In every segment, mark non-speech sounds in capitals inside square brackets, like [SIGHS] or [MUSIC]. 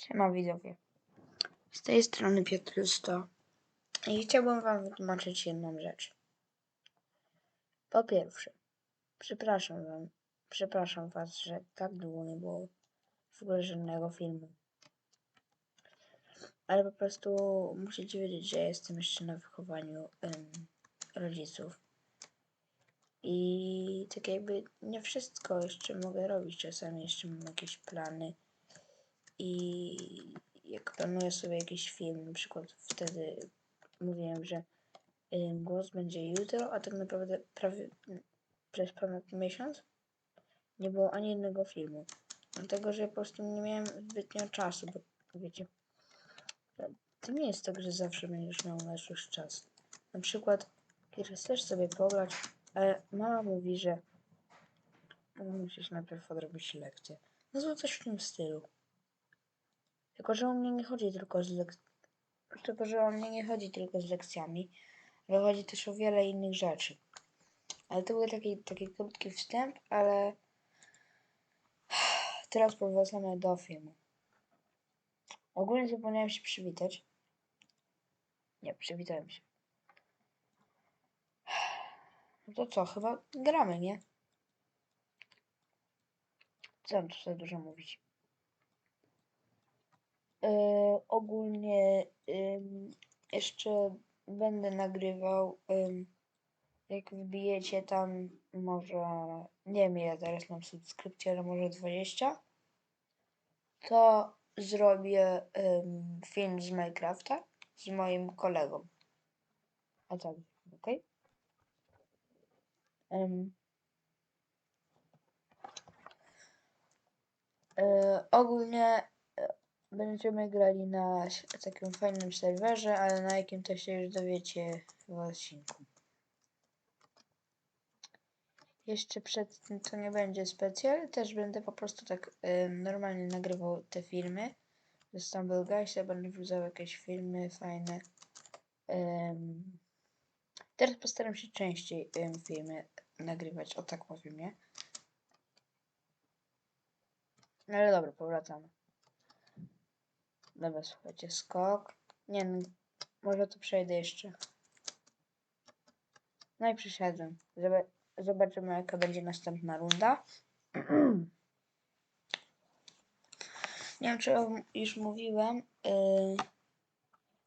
Siema widzowie. Z tej strony Piotr Justo i chciałbym wam wytłumaczyć jedną rzecz. Po pierwsze, przepraszam wam, przepraszam was, że tak długo nie było w ogóle żadnego filmu. Ale po prostu musicie wiedzieć, że jestem jeszcze na wychowaniu em, rodziców. I tak jakby nie wszystko jeszcze mogę robić. Czasami jeszcze mam jakieś plany. I jak planuję sobie jakiś film, na przykład wtedy mówiłem, że głos będzie jutro, a tak naprawdę prawie przez ponad miesiąc nie było ani jednego filmu. Dlatego, że po prostu nie miałem zbytnio czasu, bo wiecie, to nie jest tak, że zawsze będziesz miał na coś czas. Na przykład, kiedy chcesz sobie pograć, ale mama mówi, że musisz najpierw odrobić lekcję. No to coś w tym stylu. Tylko, że u mnie nie chodzi tylko z lek... Tylko, że u mnie nie chodzi tylko z lekcjami, ale chodzi też o wiele innych rzeczy. Ale to był taki, taki krótki wstęp, ale [SIGHS] teraz powracamy do filmu. Ogólnie zapomniałem się przywitać. Nie, przywitałem się. No [SIGHS] to co, chyba gramy, nie? Co tu za dużo mówić? Yy, ogólnie jeszcze będę nagrywał. jak wbijecie tam może, nie wiem ile teraz mam subskrypcji, ale może 20, to zrobię film z Minecrafta z moim kolegą. A tak, ok? Ym, yy, ogólnie Będziemy grali na takim fajnym serwerze, ale na jakim to się już dowiecie w odcinku. Jeszcze przed tym to nie będzie specjal, też będę po prostu tak em, normalnie nagrywał te filmy. Ze Stumble Guysa będę wrzucał jakieś filmy fajne. Em, teraz postaram się częściej em, filmy nagrywać, o tak powiem, nie? No ale dobra, powracamy. Dobra, słuchajcie, skok. Nie no, może to przejdę jeszcze. No i przyszedłem. Zob- Zobaczymy, jaka będzie następna runda. [CLEARS THROAT] Nie wiem, czy już mówiłem, yy,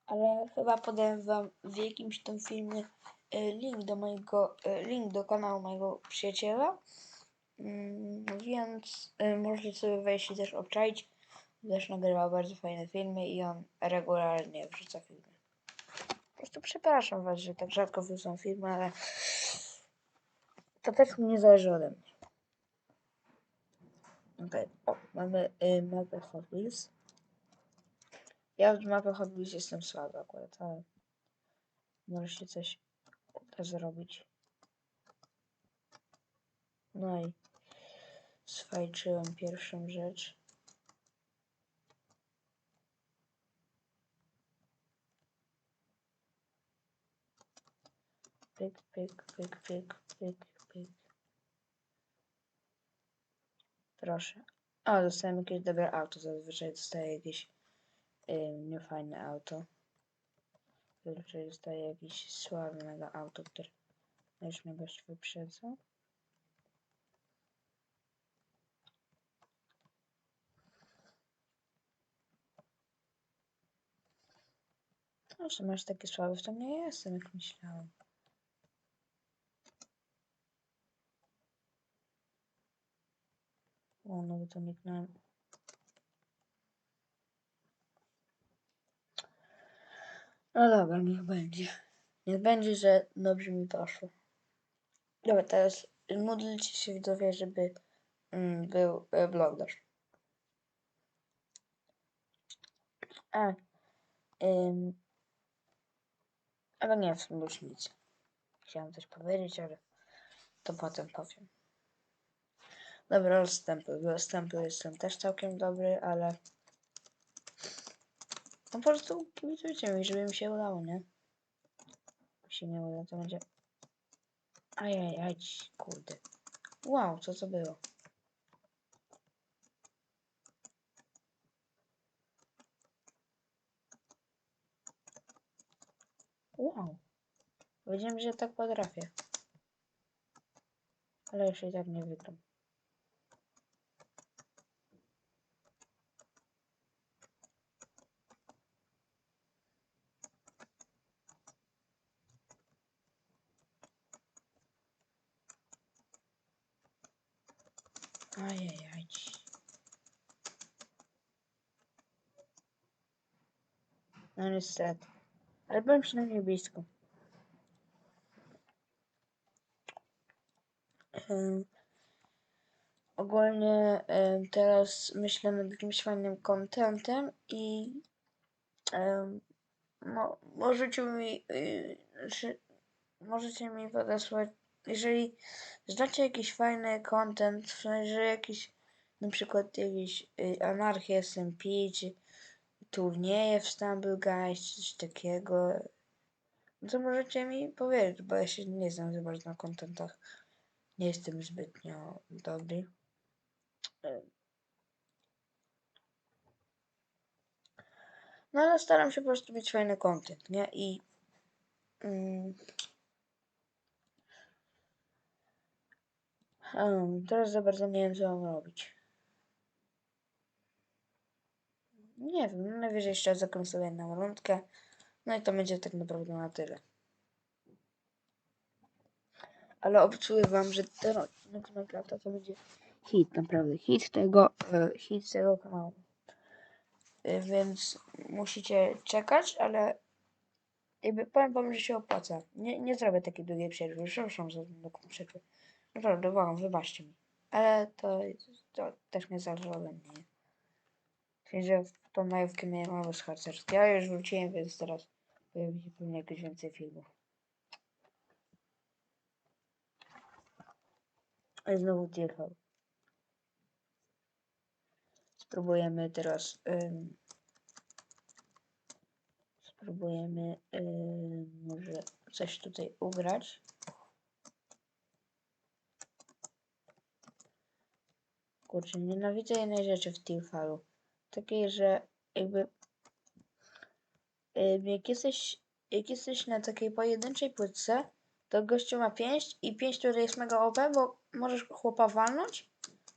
ale chyba podałem wam w jakimś tam filmie yy, link do mojego, yy, link do kanału mojego przyjaciela. Mm, więc yy, możecie sobie wejść i też obczaić. Też nagrywa bardzo fajne filmy i on regularnie wrzuca filmy. Po prostu przepraszam was, że tak rzadko wrzucam filmy, ale to też nie zależy ode mnie. Okej, o, mamy y, mapę Hot Wheels. Ja w mapę Hot Wheels jestem słaby akurat, ale może się coś uda zrobić. No i swajczyłem pierwszą rzecz. Pyk, pyk, pyk, pyk, pyk, pyk. Proszę. O, dostałem jakieś dobre auto. Zazwyczaj dostaję jakieś ym, niefajne auto. Zazwyczaj dostaję jakieś sławnego auto, które już mnie gość wyprzedza. No, że masz takie słabe, to nie jestem, jak myślałem. O, no bo to niknąłem. No dobra, niech będzie. Niech będzie, że dobrze mi poszło. Dobra, teraz módlcie się widzowie, żeby mm, był e, vlogger. A, ym, ale nie, w sumie już nic. Chciałem coś powiedzieć, ale to potem powiem. Dobra, rozstępy. Rozstępy jestem też całkiem dobry, ale... No po prostu kibicujcie mi, żeby mi się udało, nie? Jak się nie uda, to będzie... Ajajaj, aj, kurde. Wow, co to było? Wow. Wiedziałem, że tak potrafię. Ale już i tak nie wygram. Ajajaj. No niestety. Ale byłem przynajmniej blisko. Ogólnie em, teraz myślę nad jakimś fajnym contentem i em, mo, możecie mi y, znaczy, możecie mi podesłać, jeżeli znacie jakiś fajny content, sensie jakiś na przykład jakiś y, anarchia SMP, czy turnieje w Stumble Guys, czy coś takiego, no to możecie mi powiedzieć, bo ja się nie znam za bardzo na kontentach. Nie jestem zbytnio dobry. No ale staram się po prostu mieć fajny content, nie? I mm, em, teraz za bardzo nie wiem, co mam robić. Nie wiem, no najwyżej jeszcze zagram sobie jedną rundkę. No i to będzie tak naprawdę na tyle. Ale obiecuję wam, że ten odcinek Minecrafta to będzie hit, naprawdę hit tego, e, hit tego kanału. E, Więc musicie czekać, ale jakby powiem wam, że się opłaca. Nie, nie zrobię takiej długiej przerwy. Przepraszam za taką przerwę. Naprawdę, błagam, wybaczcie mi. Ale to, to też nie zależy ode mnie. nie? Czyli, że tą majówkę miałem mało z harcerstwa. Ja już wróciłem, więc teraz pojawi się pewnie jakieś więcej filmów. Ale znowu odjechał. Spróbujemy teraz. Ym, spróbujemy ym, może coś tutaj ugrać. Kurczę, nienawidzę jednej rzeczy w Teamfalu. Takiej, że jakby jak jesteś, jak jesteś na takiej pojedynczej płytce, to gościu ma pięść i pięść tutaj jest mega OP, bo możesz chłopa walnąć.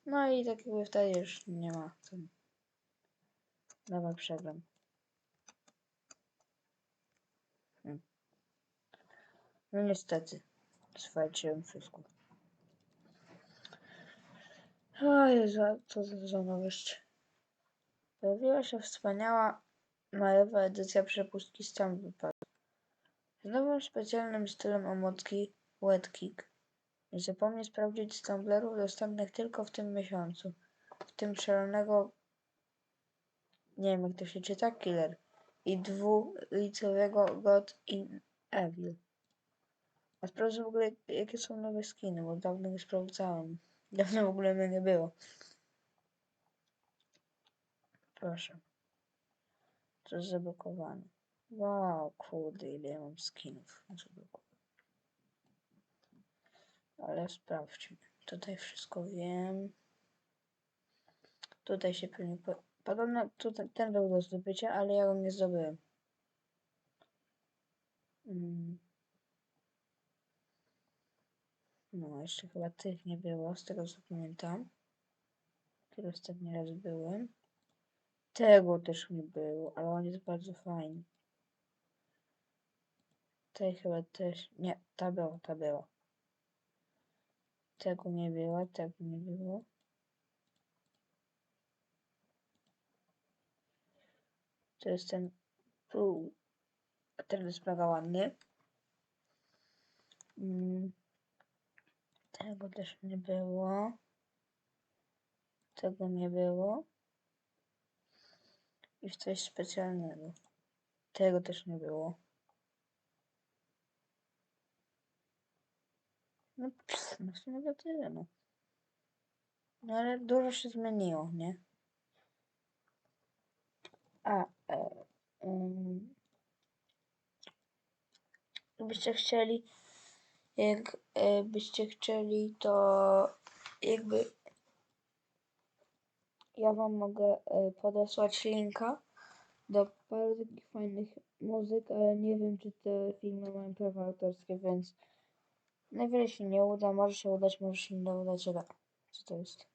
No i tak jakby wtedy już nie ma. Tam. Dobra, przegram. Hmm. No niestety. Zwalczyłem wszystko. O Jezu, co za, nowość. Pojawiła się wspaniała majowa edycja przepustki Stumble Pack. Z nowym specjalnym stylem omotki Wet Kick. Nie zapomnij sprawdzić stumblerów dostępnych tylko w tym miesiącu. W tym szalonego, nie wiem jak to się czyta, Killer i dwulicowego God in Evil. A sprawdzę w ogóle jakie są nowe skiny, bo dawno nie sprawdzałem. Dawno w ogóle mnie nie było. Proszę. To jest zablokowane. Wow, kurde, ile ja mam skinów. Ale sprawdźmy. Tutaj wszystko wiem. Tutaj się pewnie... Po... Podobno tutaj, ten był do zdobycia, ale ja go nie zdobyłem. Mm. No, jeszcze chyba tych nie było, z tego co pamiętam. Kiedy ostatni raz byłem. Tego też nie było, ale on jest bardzo fajny. Tej chyba też... Nie, ta była, ta była. Tego nie było, tego nie było. To jest ten... A ten jest mega ładny. Mm. Tego też nie było. Tego nie było. I coś specjalnego. Tego też nie było. No, pff, no w sumie to tyle, no. No ale dużo się zmieniło, nie? A, e, um, gdybyście chcieli, jak e, chcieli, to jakby ja wam mogę e, podesłać linka do paru takich fajnych muzyk, ale nie wiem, czy te filmy mają prawa autorskie, więc najwyżej się nie uda, może się udać, może się nie udać, ale co to jest?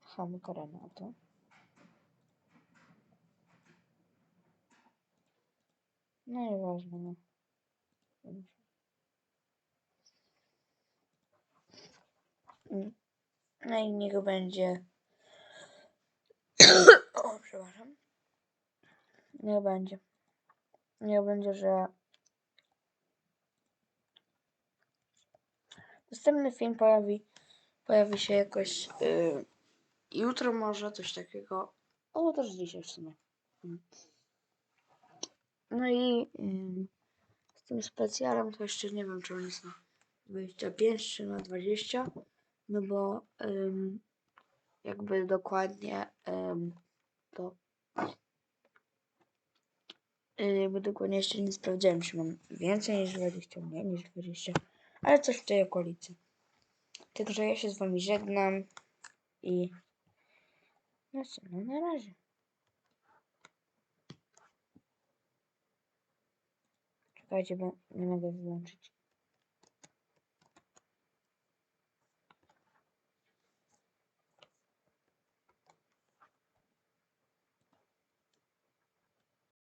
Ham Karena, to? No nieważne, no. No i niech będzie. o, przepraszam. Niech będzie. Niech będzie, że. Następny film pojawi, pojawi się jakoś y, jutro może, coś takiego. O, też dzisiaj w sumie. No i ym, z tym specjalem to jeszcze nie wiem, czy on jest na 25 czy na 20. No bo jakby dokładnie to jakby dokładnie jeszcze nie sprawdziłem, czy mam więcej niż 20, mniej niż 20, ale coś w tej okolicy. Także ja się z wami żegnam i no co, no na razie. Czekajcie, bo nie mogę wyłączyć.